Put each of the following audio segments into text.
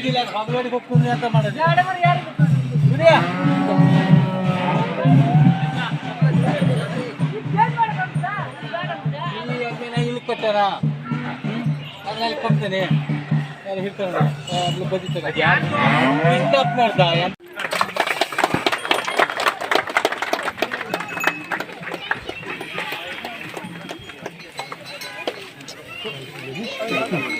ಏನಿಲ್ಲ ಅಂಗಡಿಗೆ ಹೋಗ್ತೀನಿ ಅಂತ ಮಾಡೋದು ಎರಡು ಮರಿ ಯಾರಿಗೆ ಗೊತ್ತು? ಬಿಡಿಯ ಏನ್ ಮಾಡ್ಕೊಂಡ್ರಾ? ಬೇಡ ಬಿಡ. ಈ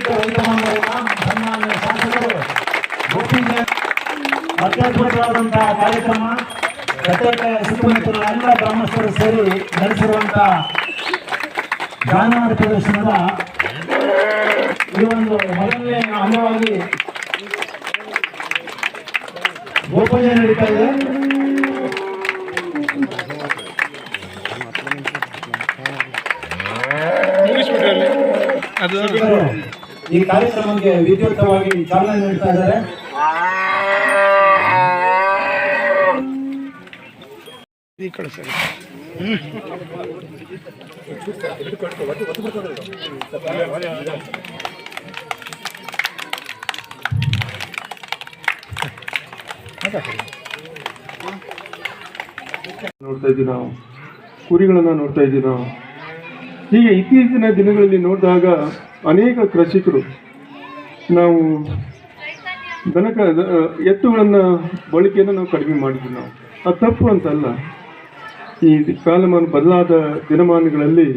ಕಟ್ಟೆಕಾಯ ಸುತ್ತಮುತ್ತಲ ಎಲ್ಲ ಗ್ರಾಮಸ್ಥರು ಸೇರಿ ನಡೆಸಿರುವಂಥ ಜಾನುವಾರು ಪ್ರದರ್ಶನದ ಈ ಒಂದು ಮೊದಲನೇ ಅಂಗವಾಗಿ ಗೋಪೂಜೆ ನಡೀತಾ ಇದೆ. ಈ ಕಾರ್ಯಕ್ರಮಕ್ಕೆ ವಿದ್ಯುಕ್ತವಾಗಿ ಚಾಲನೆ ನೀಡ್ತಾ ಇದ್ದಾರೆ. ನೋಡ್ತಾ ಇದ್ದೀವಿ ನಾವು. ಕುರಿಗಳನ್ನು ನೋಡ್ತಾ ಇದ್ದೀವಿ ನಾವು. ಹೀಗೆ ಇತ್ತೀಚಿನ ದಿನಗಳಲ್ಲಿ ನೋಡಿದಾಗ ಅನೇಕ ಕೃಷಿಕರು ನಾವು ದನಕ, ಎತ್ತುಗಳನ್ನು, ಬಳಕೆಯನ್ನು ನಾವು ಕಡಿಮೆ ಮಾಡಿದ್ವಿ ನಾವು. ಅದು ತಪ್ಪು ಅಂತಲ್ಲ. ಈ ಕಾಲಮಾನ ಬದಲಾದ ದಿನಮಾನಗಳಲ್ಲಿ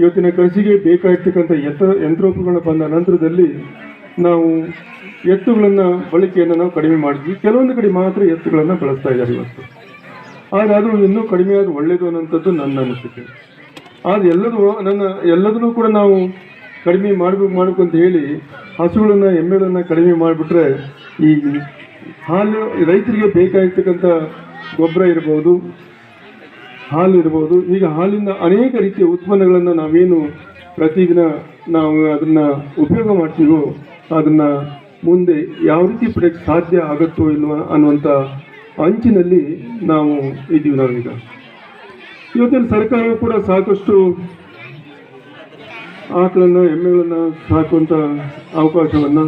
ಇವತ್ತಿನ ಕೃಷಿಗೆ ಬೇಕಾಗಿರ್ತಕ್ಕಂಥ ಯಂತ್ರ, ಯಂತ್ರೋಪಕರಣ ಬಂದ ನಂತರದಲ್ಲಿ ನಾವು ಎತ್ತುಗಳನ್ನು ಬಳಕೆಯನ್ನು ನಾವು ಕಡಿಮೆ ಮಾಡಿದ್ವಿ. ಕೆಲವೊಂದು ಕಡೆ ಮಾತ್ರ ಎತ್ತುಗಳನ್ನು ಬಳಸ್ತಾ ಇದ್ದಾರೆ ಇವತ್ತು. ಆದರೂ ಇನ್ನೂ ಕಡಿಮೆ ಆದ್ರೆ ಒಳ್ಳೆಯದು ಅನ್ನೋಂಥದ್ದು ನನ್ನ ಅನಿಸಿಕೆ. ಆದರೆ ಎಲ್ಲದೂ, ನನ್ನ ಎಲ್ಲದನ್ನೂ ಕೂಡ ನಾವು ಕಡಿಮೆ ಮಾಡಬೇಕು ಮಾಡಬೇಕು ಅಂತ ಹೇಳಿ ಹಸುಗಳನ್ನು, ಎಮ್ಮೆಗಳನ್ನು ಕಡಿಮೆ ಮಾಡಿಬಿಟ್ರೆ ಈ ಹಾಲು ರೈತರಿಗೆ ಬೇಕಾಗಿರ್ತಕ್ಕಂಥ ಗೊಬ್ಬರ ಇರ್ಬೋದು ಹಾಲು ಇರ್ಬೋದು ಈಗ ಹಾಲಿನ ಅನೇಕ ರೀತಿಯ ಉತ್ಪನ್ನಗಳನ್ನು ನಾವೇನು ಪ್ರತಿದಿನ ನಾವು ಅದನ್ನು ಉಪಯೋಗ ಮಾಡ್ತೀವೋ, ಅದನ್ನು ಮುಂದೆ ಯಾವ ರೀತಿ ಪಡೆಯಕ್ಕೆ ಸಾಧ್ಯ ಆಗುತ್ತೋ ಇಲ್ವ ಅನ್ನುವಂಥ ಅಂಚಿನಲ್ಲಿ ನಾವು ಇದ್ದೀವಿ ನಾವೀಗ. ಇವತ್ತಿನ ಸರ್ಕಾರವು ಕೂಡ ಸಾಕಷ್ಟು ಆಕಳನ್ನು, ಎಮ್ಮೆಗಳನ್ನು ಸಾಕುವಂಥ ಅವಕಾಶವನ್ನು,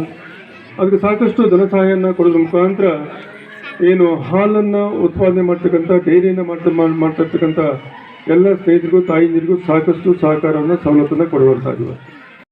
ಅದಕ್ಕೆ ಸಾಕಷ್ಟು ಧನ ಸಹಾಯವನ್ನು ಕೊಡೋದ್ರ ಮುಖಾಂತರ ಏನು ಹಾಲನ್ನು ಉತ್ಪಾದನೆ ಮಾಡ್ತಕ್ಕಂಥ ಡೈರಿಯನ್ನು ಮಾಡ್ತಾ ಮಾಡ್ತಿರ್ತಕ್ಕಂಥ ಎಲ್ಲ ಸ್ನೇಹಿತರಿಗೂ ತಾಯಿಂದಿರಿಗೂ ಸಾಕಷ್ಟು ಸಹಕಾರವನ್ನು ಸವಲತ್ತನ್ನು ಕೊಡುವಂತಾಗಿದೆ